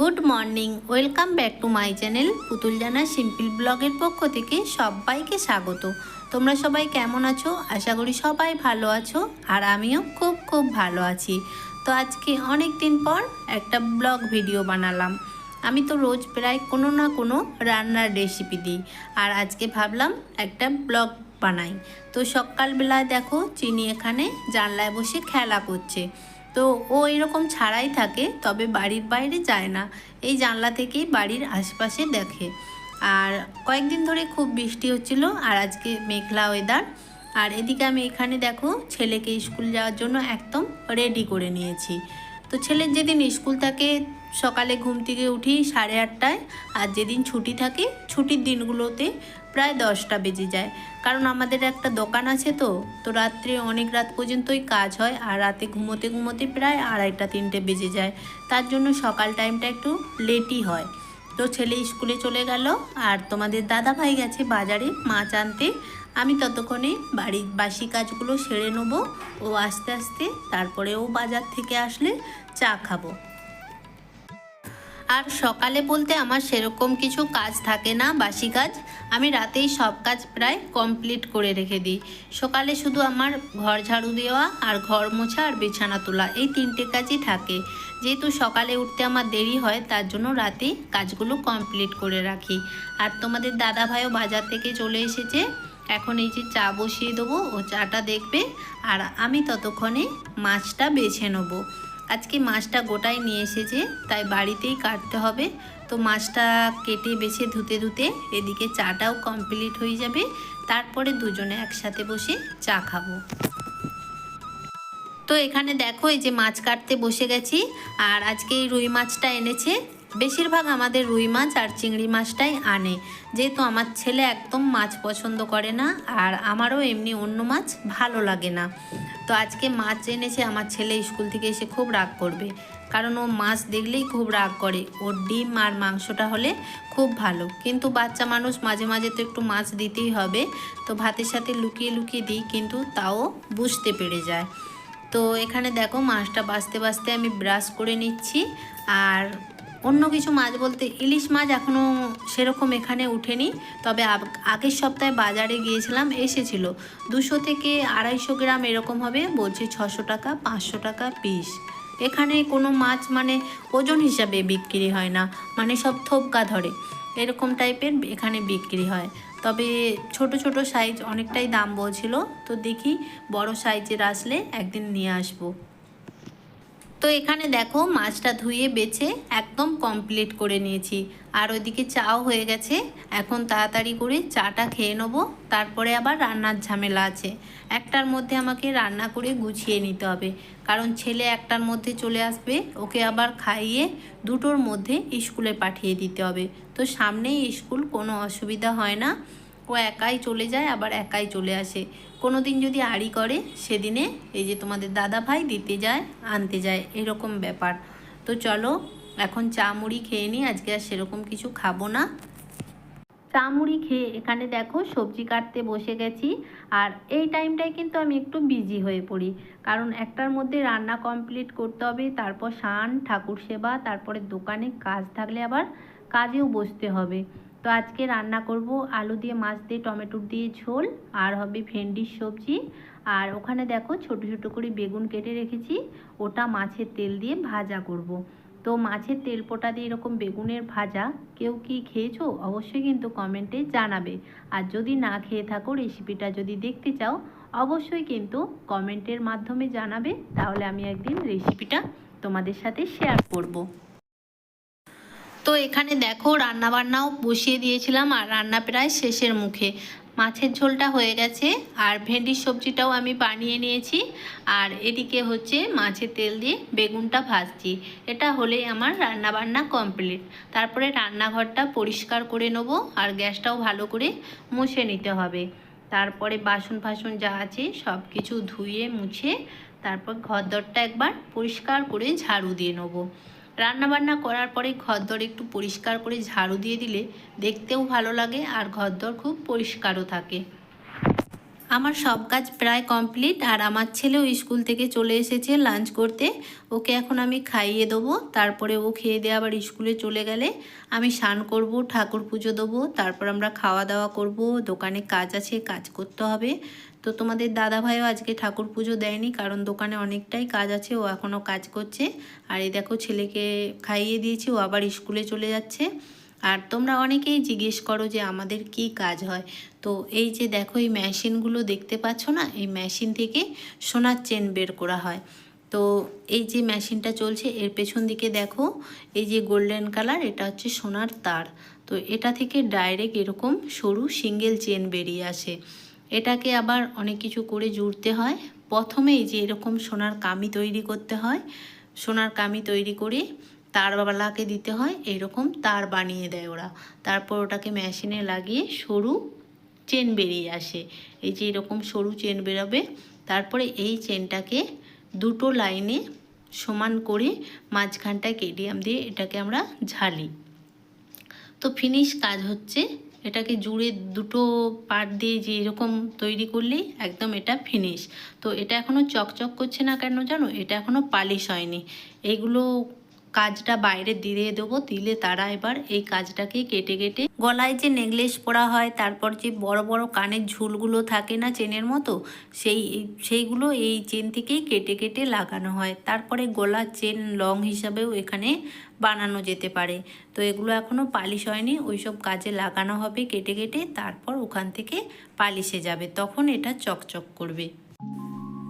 Good morning, welcome back to my channel পুতুল জানা simple ব্লগের পক্ষ থেকে সবাইকে স্বাগত। তোমরা সবাই কেমন আছো? আশা করি সবাই ভালো আছো আর আমিও খুব খুব ভালো আছি। তো আজকে অনেক দিন পর একটা ব্লগ ভিডিও বানালাম। আমি তো রোজ প্রায় কোনো না কোনো রান্নার রেসিপি দিই আর আজকে ভাবলাম একটা ব্লগ বানাই। তো সকালবেলায় দেখো, চিনি এখানে জানলায় বসে খেলা করছে। তো ও এরকম ছাড়াই থাকে, তবে বাড়ির বাইরে যায় না। এই জানলা থেকেই বাড়ির আশপাশে দেখে। আর কয়েকদিন ধরে খুব বৃষ্টি হচ্ছিল, আর আজকে মেঘলা ওয়েদার আর এদিকে আমি এখানে দেখো, ছেলেকে স্কুল যাওয়ার জন্য একদম রেডি করে নিয়েছি। তো ছেলের যেদিন স্কুল থাকে, সকালে ঘুম থেকে উঠি সাড়ে আটটায়, আর যেদিন ছুটি থাকে, ছুটির দিনগুলোতে প্রায় দশটা বেজে যায়। কারণ আমাদের একটা দোকান আছে তো তো রাত্রে অনেক রাত পর্যন্তই কাজ হয়, আর রাতে ঘুমোতে ঘুমোতে প্রায় আড়াইটা, তিনটে বেজে যায়। তার জন্য সকাল টাইমটা একটু লেটই হয়। তো ছেলে স্কুলে চলে গেল, আর তোমাদের দাদা ভাই গেছে বাজারে মাছ আনতে। আমি ততক্ষণে বাড়ির বাসি কাজগুলো সেরে নেব। ও আস্তে আস্তে তারপরে ও বাজার থেকে আসলে চা খাব। আর সকালে বলতে আমার সেরকম কিছু কাজ থাকে না, বাসি কাজ। আমি রাতেই সব কাজ প্রায় কমপ্লিট করে রেখে দিই। সকালে শুধু আমার ঘর ঝাড়ু দেওয়া আর ঘর মোছা আর বিছানা তোলা, এই তিনটে কাজই থাকে। যেহেতু সকালে উঠতে আমার দেরি হয়, তার জন্য রাতেই কাজগুলো কমপ্লিট করে রাখি। আর তোমাদের দাদা ভাইও বাজার থেকে চলে এসেছে। এখন এই যে চা বসিয়ে দেবো, ও চাটা দেখবে আর আমি ততক্ষণে মাছটা বেছে নেব। আজকে মাছটা গোটাই নিয়ে এসেছে, তাই বাড়িতেই কাটতে হবে। তো মাছটা কেটে বেছে ধুতে ধুতে এদিকে চাটাও কমপ্লিট হয়ে যাবে। তারপরে দুজনে একসাথে বসে চা খাব। তো এখানে দেখো, এই যে মাছ কাটতে বসে গেছি। আর আজকে এই রুই মাছটা এনেছে বেশিরভাগ আমাদের রুই মাছ আর চিংড়ি মাছটাই আনে। যেহেতু আমার ছেলে একদম মাছ পছন্দ করে না, আর আমারও এমনি অন্য মাছ ভালো লাগে না। তো আজকে মাছ এনেছে আমার ছেলে স্কুল থেকে এসে খুব রাগ করবে। কারণ ও মাছ দেখলেই খুব রাগ করে। ওর ডিম আর মাংসটা হলে খুব ভালো। কিন্তু বাচ্চা মানুষ মাঝে মাঝে তো একটু মাছ দিতেই হবে। তো ভাতের সাথে লুকিয়ে লুকিয়ে দিই, কিন্তু তাও বুঝতে পেরে যায়। তো এখানে দেখো মাছটা বাঁচতে বাছতে আমি ব্রাশ করে নিচ্ছি। আর অন্য কিছু মাছ বলতে ইলিশ মাছ এখনও সেরকম এখানে উঠেনি, তবে আগ- আগের সপ্তাহে বাজারে গিয়েছিলাম, এসেছিল। দুশো থেকে আড়াইশো গ্রাম এরকম হবে, বলছে ছশো টাকা, পাঁচশো টাকা পিস। এখানে কোনো মাছ মানে ওজন হিসাবে বিক্রি হয় না মানে সব থোপকা ধরে। এরকম টাইপের এখানে বিক্রি হয়। তবে ছোট ছোট সাইজ অনেকটাই দাম বলছিল, তো দেখি বড় সাইজের আসলে একদিন নিয়ে আসব। তো এখানে দেখো মাছটা ধুয়ে, বেছে একদম কমপ্লিট করে নিয়েছি। আর ওইদিকে চাও হয়ে গেছে। এখন তাড়াতাড়ি করে চাটা খেয়ে নেব। তারপরে আবার রান্নার ঝামেলা আছে। একটার মধ্যে আমাকে রান্না করে গুছিয়ে নিতে হবে। কারণ ছেলে একটার মধ্যে চলে আসবে, ওকে আবার খাইয়ে দুটোর মধ্যে স্কুলে পাঠিয়ে দিতে হবে। তো সামনেই স্কুল, কোনো অসুবিধা হয় না। ও একাই চলে যায়, আবার একাই চলে আসে। কোনো দিন যদি আড়ি করে, সেদিনে এই যে তোমাদের দাদা ভাই দিতে যায়, আনতে যায়, এরকম ব্যাপার। তো চলো, এখন চা মুড়ি খেয়ে নিই, আজকে আর সেরকম কিছু খাব না। চা মুড়ি খেয়ে, এখানে দেখো সবজি কাটতে বসে গেছি, আর এই টাইমটায় কিন্তু আমি একটু বিজি হয়ে পড়ি। কারণ একটার মধ্যে রান্না কমপ্লিট করতে হবে, তারপর স্নান ঠাকুর সেবা, তারপরে দোকানে কাজ থাকলে আবার কাজেও বসতে হবে। তো আজকে রান্না করব আলু দিয়ে, মাছ দিয়ে টমেটো দিয়ে ঝোল, আর হবে ভেন্ডির সবজি। আর ওখানে দেখো ছোট ছোট করে বেগুন কেটে রেখেছি। ওটা মাছের তেল দিয়ে ভাজা করব। তো মাছের তেল পোটা দিয়ে এরকম বেগুনের ভাজা কেউ কি খেয়েছো? অবশ্যই কিন্তু কমেন্টে জানাবে। আর যদি না খেয়ে থাকো রেসিপিটা যদি দেখতে চাও, অবশ্যই কিন্তু কমেন্টের মাধ্যমে জানাবে। তাহলে আমি একদিন রেসিপিটা তোমাদের সাথে শেয়ার করব। তো এখানে দেখো রান্না বান্নাও বসিয়ে দিয়েছিলাম আর রান্না প্রায় শেষের মুখে। মাছের ঝোলটা হয়ে গেছে আর ভেন্ডির সবজিটাও আমি বানিয়ে নিয়েছি। আর এদিকে হচ্ছে মাছের তেল দিয়ে বেগুনটা ভাজছি। এটা হলেই আমার রান্না বান্না কমপ্লিট। তারপরে রান্নাঘরটা পরিষ্কার করে নেব আর গ্যাসটাও ভালো করে মুছে নিতে হবে। তারপরে বাসন ফাসন যা আছে সব কিছু ধুয়ে মুছে তারপর ঘরদরটা একবার পরিষ্কার করে ঝাড়ু দিয়ে নেব। রান্নাবান্না করার পরে ঘরদর একটু পরিষ্কার করে ঝাড়ু দিয়ে দিলে দেখতেও ভালো লাগে আর ঘরদর খুব পরিষ্কারও থাকে। আমার সব কাজ প্রায় কমপ্লিট আর আমার ছেলেও স্কুল থেকে চলে এসেছে লাঞ্চ করতে। ওকে এখন আমি খাইয়ে দেবো, তারপরে ও খেয়ে দিয়ে আবার স্কুলে চলে গেলে আমি স্নান করব, ঠাকুর পুজো দেবো, তারপর আমরা খাওয়া দাওয়া করব, দোকানে কাজ আছে, কাজ করতে হবে। তো তোমাদের দাদা ভাইও আজকে ঠাকুর পুজো দেয়নি, কারণ দোকানে অনেকটাই কাজ আছে, ও এখনও কাজ করছে। আর এই দেখো ছেলেকে খাইয়ে দিয়েছি, ও আবার স্কুলে চলে যাচ্ছে। আর তোমরা অনেকেই জিজ্ঞেস করো যে আমাদের কি কাজ হয়। তো এই যে দেখো, এই মেশিনগুলো দেখতে পাচ্ছ না? এই মেশিন থেকে সোনার চেন বের করা হয়। তো এই যে মেশিনটা চলছে, এর পেছন দিকে দেখো, এই যে গোল্ডেন কালার, এটা হচ্ছে সোনার তার। তো এটা থেকে ডাইরেক্ট এরকম সরু সিঙ্গেল চেন বেরিয়ে আসে। এটাকে আবার অনেক কিছু করে জুড়তে হয়। প্রথমে এই যে এরকম সোনার কামি তৈরি করতে হয়। সোনার কামি তৈরি করে তারবালাকে দিতে হয়। এরকম তার বানিয়ে দেয় ওরা। তারপর ওটাকে মেশিনে লাগিয়ে সরু চেন বেরিয়ে আসে। এই যে এরকম সরু চেন বেরোবে। তারপরে এই চেনটাকে দুটো লাইনে সমান করে মাঝখানটায় কেডিয়াম দিয়ে এটাকে আমরা ঝালি। তো ফিনিশ কাজ হচ্ছে এটাকে জুড়ে দুটো পার্ট দিয়ে যে এরকম তৈরি করলেই একদম এটা ফিনিশ তো এটা এখনও চকচক করছে না কেন জানো? এটা এখনও পালিশ হয়নি। এইগুলো কাজটা বাইরে দিয়ে দেবো, দিলে তারা এবার এই কাজটাকে কেটে কেটে গলায় যে নেকলেস পরা হয়, তারপর যে বড় বড় কানের ঝুলগুলো থাকে না চেনের মতো, সেই, সেইগুলো এই চেন থেকেই কেটে কেটে লাগানো হয়। তারপরে গলার চেন লং হিসাবেও এখানে বানানো যেতে পারে। তো এগুলো এখনও পালিশ হয়নি ওই সব কাজে লাগানো হবে কেটে কেটে, তারপর ওখান থেকে পালিশে যাবে, তখন এটা চকচক করবে।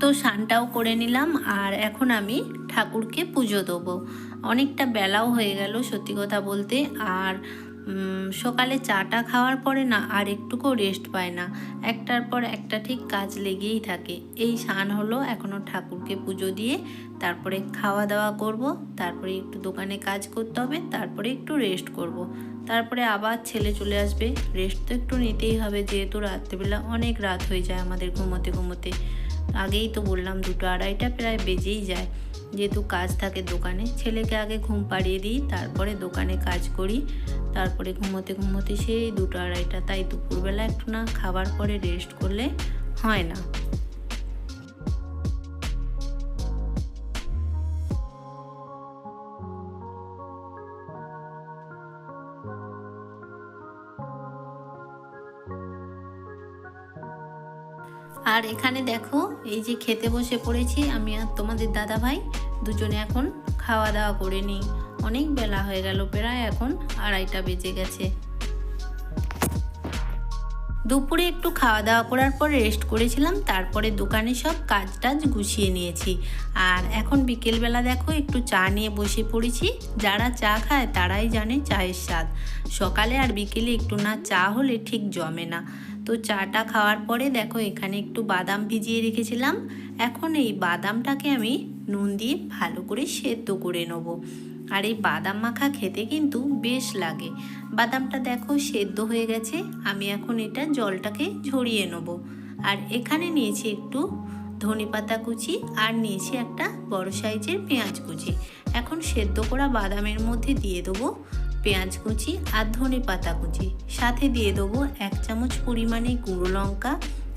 তো স্নানটাও করে নিলাম আর এখন আমি ঠাকুরকে পুজো দেবো। অনেকটা বেলাও হয়ে গেল সত্যি কথা বলতে আর সকালে চাটা খাওয়ার পরে না আর একটুকুও রেস্ট পায় না। একটার পর একটা ঠিক কাজ লেগেই থাকে। এই স্নান হলো এখনও ঠাকুরকে পুজো দিয়ে তারপরে খাওয়া দাওয়া করব, তারপরে একটু দোকানে কাজ করতে হবে, তারপরে একটু রেস্ট করব। তারপরে আবার ছেলে চলে আসবে। রেস্ট তো একটু নিতেই হবে, যেহেতু রাত্রেবেলা অনেক রাত হয়ে যায় আমাদের ঘুমোতে ঘুমোতে। আগেই তো বললাম দুটো আড়াইটা প্রায় বেজেই যায়। যেহেতু কাজ থাকে দোকানে, ছেলেকে আগে ঘুম পাড়িয়ে দিই, তারপরে দোকানে কাজ করি। তারপরে ঘুমোতে ঘুমোতে সেই দুটো আড়াইটা, তাই দুপুরবেলা একটু না খাবার পরে রেস্ট করলে হয় না। আর এখানে দেখো, এই যে খেতে বসে পড়েছি আমি আর তোমাদের দাদা ভাই দুজনে এখন খাওয়া দাওয়া করে নিই। অনেক বেলা হয়ে গেল, প্রায় এখন আড়াইটা বেজে গেছে। দুপুরে একটু খাওয়া দাওয়া করার পর রেস্ট করেছিলাম, তারপরে দোকানে সব কাজ টাজ গুছিয়ে নিয়েছি। আর এখন বিকেলবেলা দেখো, একটু চা নিয়ে বসে পড়েছি। যারা চা খায় তারাই জানে চায়ের স্বাদ। সকালে আর বিকেলে একটু না চা হলে ঠিক জমে না। তো চাটা খাওয়ার পরে দেখো এখানে একটু বাদাম ভিজিয়ে রেখেছিলাম। এখন এই বাদামটাকে আমি নুন দিয়ে ভালো করে সেদ্ধ করে নেব। আর এই বাদাম মাখা খেতে কিন্তু বেশ লাগে। বাদামটা দেখো সেদ্ধ হয়ে গেছে, আমি এখন এটা জলটাকে ঝরিয়ে নেব। আর এখানে নিয়েছি একটু ধনে পাতা কুচি আর নিয়েছি একটা বড় সাইজের পেঁয়াজ কুচি। এখন সেদ্ধ করা বাদামের মধ্যে দিয়ে দেবো। পেঁয়াজ কুচি আর ধনে পাতা কুচি। সাথে দিয়ে দেবো এক চামচ পরিমাণে গুঁড়ো লঙ্কা,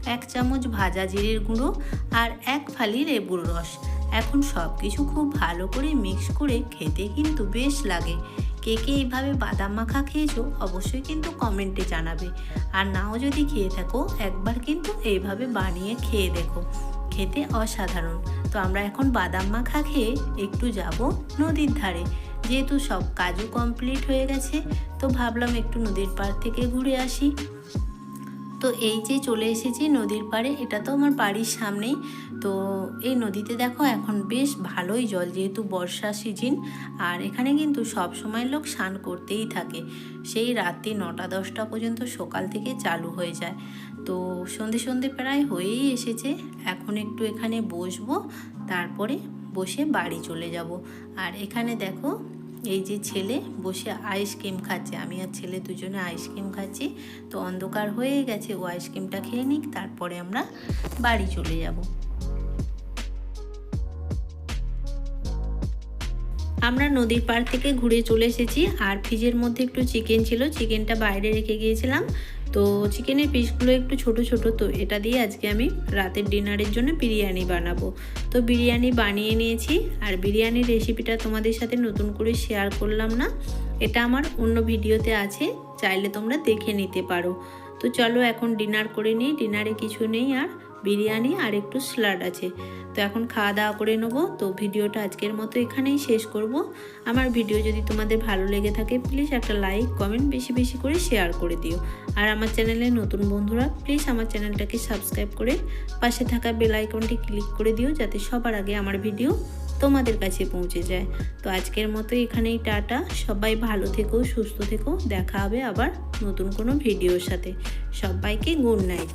এক চামচ ভাজা জিরের গুঁড়ো আর এক ফালি লেবুর রস। এখন সব কিছু খুব ভালো করে মিক্স করে খেতে কিন্তু বেশ লাগে। কে কে এইভাবে বাদাম মাখা খেয়েছো অবশ্যই কিন্তু কমেন্টে জানাবে। আর নাও যদি খেয়ে থাকো, একবার কিন্তু এইভাবে বানিয়ে খেয়ে দেখো। খেতে অসাধারণ। তো আমরা এখন বাদাম মাখা খেয়ে একটু যাব নদীর ধারে। যেহেতু সব কাজও কমপ্লিট হয়ে গেছে, তো ভাবলাম একটু নদীর পাড় থেকে ঘুরে আসি। তো এই যে চলে এসেছি নদীর পাড়ে, এটা তো আমার বাড়ির সামনেই। তো এই নদীতে দেখো এখন বেশ ভালোই জল, যেহেতু বর্ষা সিজন, আর এখানে কিন্তু সব সময় লোক স্নান করতেই থাকে। সেই রাত্রি নটা দশটা পর্যন্ত সকাল থেকে চালু হয়ে যায়। তো সন্ধে সন্ধে প্রায় হয়েই এসেছে। এখন একটু এখানে বসবো, তারপরে বসে বাড়ি চলে যাব। আর এখানে দেখো এই যে ছেলে বসে আইসক্রিম খাচ্ছে। আমি আর ছেলে দুজনে আইসক্রিম খাচ্ছি। তো অন্ধকার হয়ে গেছে, ও আইসক্রিমটা খেয়ে নিক, তারপরে আমরা বাড়ি চলে যাব। আমরা নদীর পাড় থেকে ঘুরে চলে এসেছি। আর ফ্রিজের মধ্যে একটু চিকেন ছিল। চিকেনটা বাইরে রেখে গিয়েছিলাম। তো চিকেনের পিসগুলো একটু ছোট ছোট, তো এটা দিয়ে আজকে আমি রাতের ডিনারের জন্য বিরিয়ানি বানাবো। তো বিরিয়ানি বানিয়ে নিয়েছি, আর বিরিয়ানির রেসিপিটা তোমাদের সাথে নতুন করে শেয়ার করলাম না। এটা আমার অন্য ভিডিওতে আছে, চাইলে তোমরা দেখে নিতে পারো। তো চলো এখন ডিনার করে নিই ডিনারে কিছু নেই আর বিরিয়ানি আর একটু স্যালাড আছে। তো এখন খাওয়া দাওয়া করে নেব। তো ভিডিওটা আজকের মতো এখানেই শেষ করব। আমার ভিডিও যদি তোমাদের ভালো লেগে থাকে প্লিজ একটা লাইক কমেন্ট বেশি বেশি করে শেয়ার করে দিও। আর আমার চ্যানেলে নতুন বন্ধুরা প্লিজ আমার চ্যানেলটাকে সাবস্ক্রাইব করে পাশে থাকা বেল আইকনটি ক্লিক করে দিও, যাতে সবার আগে আমার ভিডিও তোমাদের কাছে পৌঁছে যায়। তো আজকের মতো এখানেই টাটা। সবাই ভালো থেকো, সুস্থ থেকো। দেখা হবে আবার নতুন কোনো ভিডিওর সাথে। সবাইকে গুড নাইট